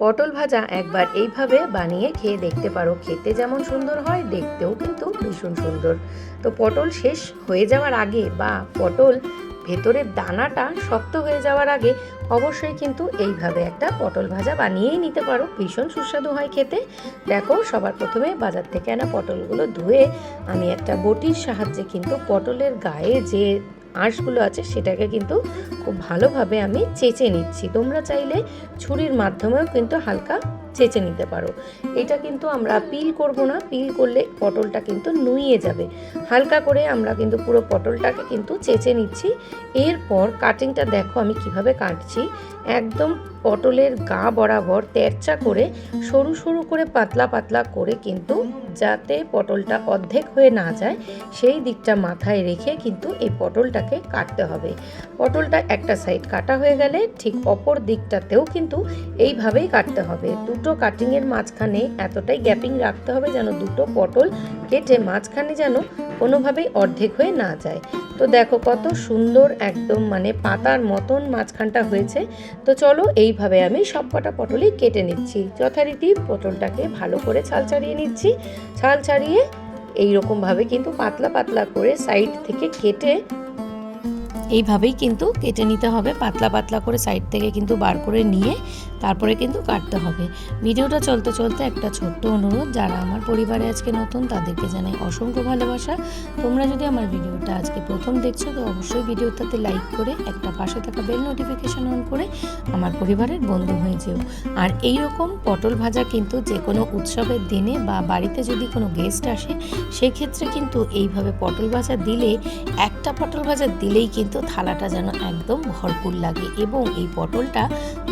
পটল ভাজা একবার এইভাবে বানিয়ে খেয়ে দেখতে পারো। খেতে যেমন সুন্দর হয়, দেখতেও কিন্তু ভীষণ সুন্দর। তো পটল শেষ হয়ে যাওয়ার আগে বা পটল ভেতরের দানাটা শক্ত হয়ে যাওয়ার আগে অবশ্যই কিন্তু এইভাবে একটা পটল ভাজা বানিয়েই নিতে পারো। ভীষণ সুস্বাদু হয় খেতে। দেখো, সবার প্রথমে বাজার থেকে আনা পটলগুলো ধুয়ে আমি একটা বটির সাহায্যে কিন্তু পটলের গায়ে যে আঁশগুলো আছে সেটাকে কিন্তু খুব ভালোভাবে আমি চেঁচে নিচ্ছি। তোমরা চাইলে ছুরির মাধ্যমেও কিন্তু হালকা চেঁচে নিতে পারো। এটা কিন্তু আমরা পিল করব না। পিল করলে পটলটা কিন্তু নুইয়ে যাবে। হালকা করে আমরা কিন্তু পুরো পটলটাকে কিন্তু চেঁচে নিচ্ছি। এরপর কাটিংটা দেখো আমি কীভাবে কাটছি। একদম পটলের গা বরাবর তেরচা করে সরু সরু করে পাতলা পাতলা করে কিন্তু যাতে পটলটা অর্ধেক হয়ে না যায়, সেই দিকটা মাথায় রেখে কিন্তু এই পটলটাকে কাটতে হবে। পটলটা একটা সাইড কাটা হয়ে গেলে ঠিক অপর দিকটাতেও কিন্তু এইভাবেই কাটতে হবে। দুটো কাটিংয়ের মাঝখানে এতটাই গ্যাপিং রাখতে হবে যেন দুটো পটল কেটে মাঝখানে যেন কোনোভাবেই অর্ধেক হয়ে না যায়। তো দেখো কত সুন্দর একদম মানে পাতার মতন মাঝখানটা হয়েছে। তো চলো এইভাবে আমি সব কটা পটলই কেটে নিচ্ছি। যথারীতি পটলটাকে ভালো করে ছাল ছাড়িয়ে নিচ্ছি। ছাল ছাড়িয়ে এইরকমভাবে কিন্তু পাতলা পাতলা করে সাইড থেকে কেটে এইভাবেই কিন্তু কেটে নিতে হবে। পাতলা পাতলা করে সাইড থেকে কিন্তু বার করে নিয়ে তারপরে কিন্তু কাটতে হবে। ভিডিওটা চলতে চলতে একটা ছোট্ট অনুরোধ, যারা আমার পরিবারে আজকে নতুন তাদেরকে জানাই অসংখ্য ভালোবাসা। তোমরা যদি আমার ভিডিওটা আজকে প্রথম দেখছ, তো অবশ্যই ভিডিওটাতে লাইক করে একটা পাশে থাকা বেল নোটিফিকেশন অন করে আমার পরিবারের বন্ধু হয়ে যেও। আর এই রকম পটল ভাজা কিন্তু যে কোনো উৎসবের দিনে বা বাড়িতে যদি কোনো গেস্ট আসে, সেক্ষেত্রে কিন্তু এইভাবে পটল ভাজা দিলে, একটা পটল ভাজা দিলেই কিন্তু থালাটা যেন একদম ভরপুর লাগে। এবং এই পটলটা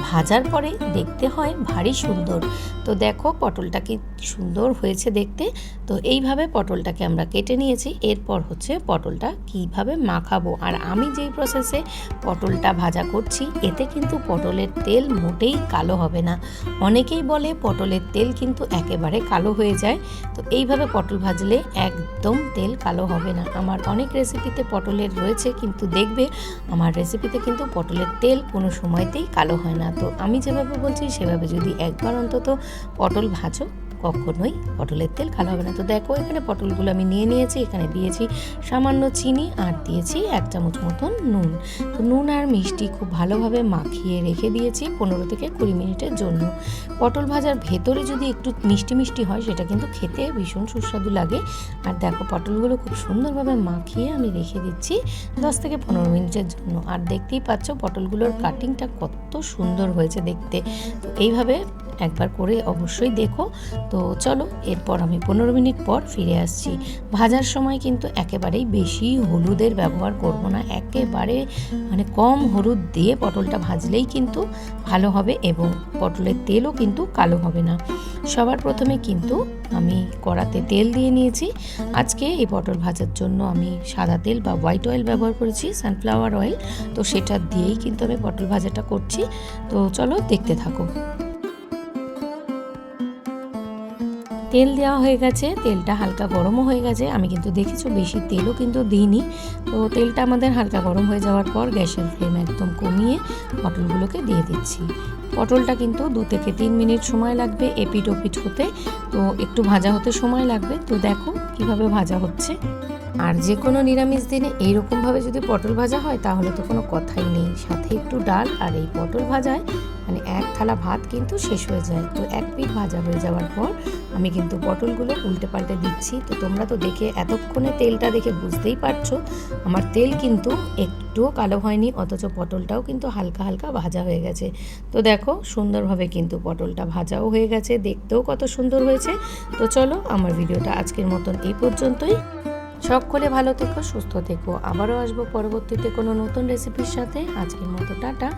ভাজার পরে দেখতে হয়, ভারী সুন্দর। তো দেখো পটলটা কি সুন্দর হয়েছে দেখতে। তো এইভাবে পটলটাকে আমরা কেটে নিয়েছি। এরপর হচ্ছে পটলটা কীভাবে মাখাবো। আর আমি যেই প্রসেসে পটলটা ভাজা করছি, এতে কিন্তু পটলের তেল মোটেই কালো হবে না। অনেকেই বলে পটলের তেল কিন্তু একেবারে কালো হয়ে যায়। তো এইভাবে পটল ভাজলে একদম তেল কালো হবে না। আমার অনেক রেসিপিতে পটলের রয়েছে, কিন্তু দেখবে আমার রেসিপিতে কিন্তু পটলের তেল কোনো সময়তেই কালো হয় না। তো আমি যেভাবে বলছি সেভাবে যদি একবার অন্তত পটল ভাজো। কখনোই পটলের তেল কালো হবে না। তো দেখো, এখানে পটলগুলো আমি নিয়ে নিয়েছি, এখানে দিয়েছি সামান্য চিনি আর দিয়েছি এক চামচ মতন নুন। তো নুন আর মিষ্টি খুব ভালোভাবে মাখিয়ে রেখে দিয়েছি পনেরো থেকে কুড়ি মিনিটের জন্য। পটল ভাজার ভেতরে যদি একটু মিষ্টি মিষ্টি হয়, সেটা কিন্তু খেতে ভীষণ সুস্বাদু লাগে। আর দেখো, পটলগুলো খুব সুন্দরভাবে মাখিয়ে আমি রেখে দিচ্ছি দশ থেকে পনেরো মিনিটের জন্য। আর দেখতেই পাচ্ছ, পটলগুলোর কাটিংটা কত সুন্দর হয়েছে দেখতে। তো এইভাবে একবার করে অবশ্যই দেখো। তো চলো, এরপর আমি পনেরো মিনিট পর ফিরে আসছি। ভাজার সময় কিন্তু একেবারেই বেশি হলুদের ব্যবহার করব না। একেবারে মানে কম হলুদ দিয়ে পটলটা ভাজলেই কিন্তু ভালো হবে এবং পটলের তেলও কিন্তু কালো হবে না। সবার প্রথমে কিন্তু আমি কড়াতে তেল দিয়ে নিয়েছি। আজকে এই পটল ভাজার জন্য আমি সাদা তেল বা হোয়াইট অয়েল ব্যবহার করেছি, সানফ্লাওয়ার অয়েল। তো সেটা দিয়েই কিন্তু আমি পটল ভাজাটা করছি। তো চলো দেখতে থাকো। তেল দেওয়া হয়ে গেছে, তেলটা হালকা গরমও হয়ে গেছে। আমি কিন্তু দেখেছ বেশি তেলও কিন্তু দিইনি। তো তেলটা আমাদের হালকা গরম হয়ে যাওয়ার পর গ্যাসের ফ্লেম একদম কমিয়ে পটলগুলোকে দিয়ে দিচ্ছি। পটলটা কিন্তু দু থেকে তিন মিনিট সময় লাগবে এপিট ওপিট হতে। তো একটু ভাজা হতে সময় লাগবে। তো দেখো কীভাবে ভাজা হচ্ছে। আর যে কোনো নিরামিষ দিনে এইরকমভাবে যদি পটল ভাজা হয়, তাহলে তো কোনো কথাই নেই। সাথে একটু ডাল আর এই পটল ভাজায় মানে এক থালা ভাত কিন্তু শেষ হয়ে যায়। তো এক পিঠ ভাজা হয়ে যাওয়ার পর আমি কিন্তু পটলগুলো উল্টে পাল্টে দিচ্ছি। তো তোমরা তো দেখে এতক্ষণে তেলটা দেখে বুঝতেই পারছ, আমার তেল কিন্তু একটুও কালো হয়নি, অথচ পটলটাও কিন্তু হালকা হালকা ভাজা হয়ে গেছে। তো দেখো, সুন্দরভাবে কিন্তু পটলটা ভাজাও হয়ে গেছে, দেখতেও কত সুন্দর হয়েছে। তো চলো, আমার ভিডিওটা আজকের মতন এই পর্যন্তই। সকলে ভালো থেকো, সুস্থ থেকো। আবারও আসব পরবর্তীতে কোনো নতুন রেসিপির সাথে। আজকের মতো টাটা।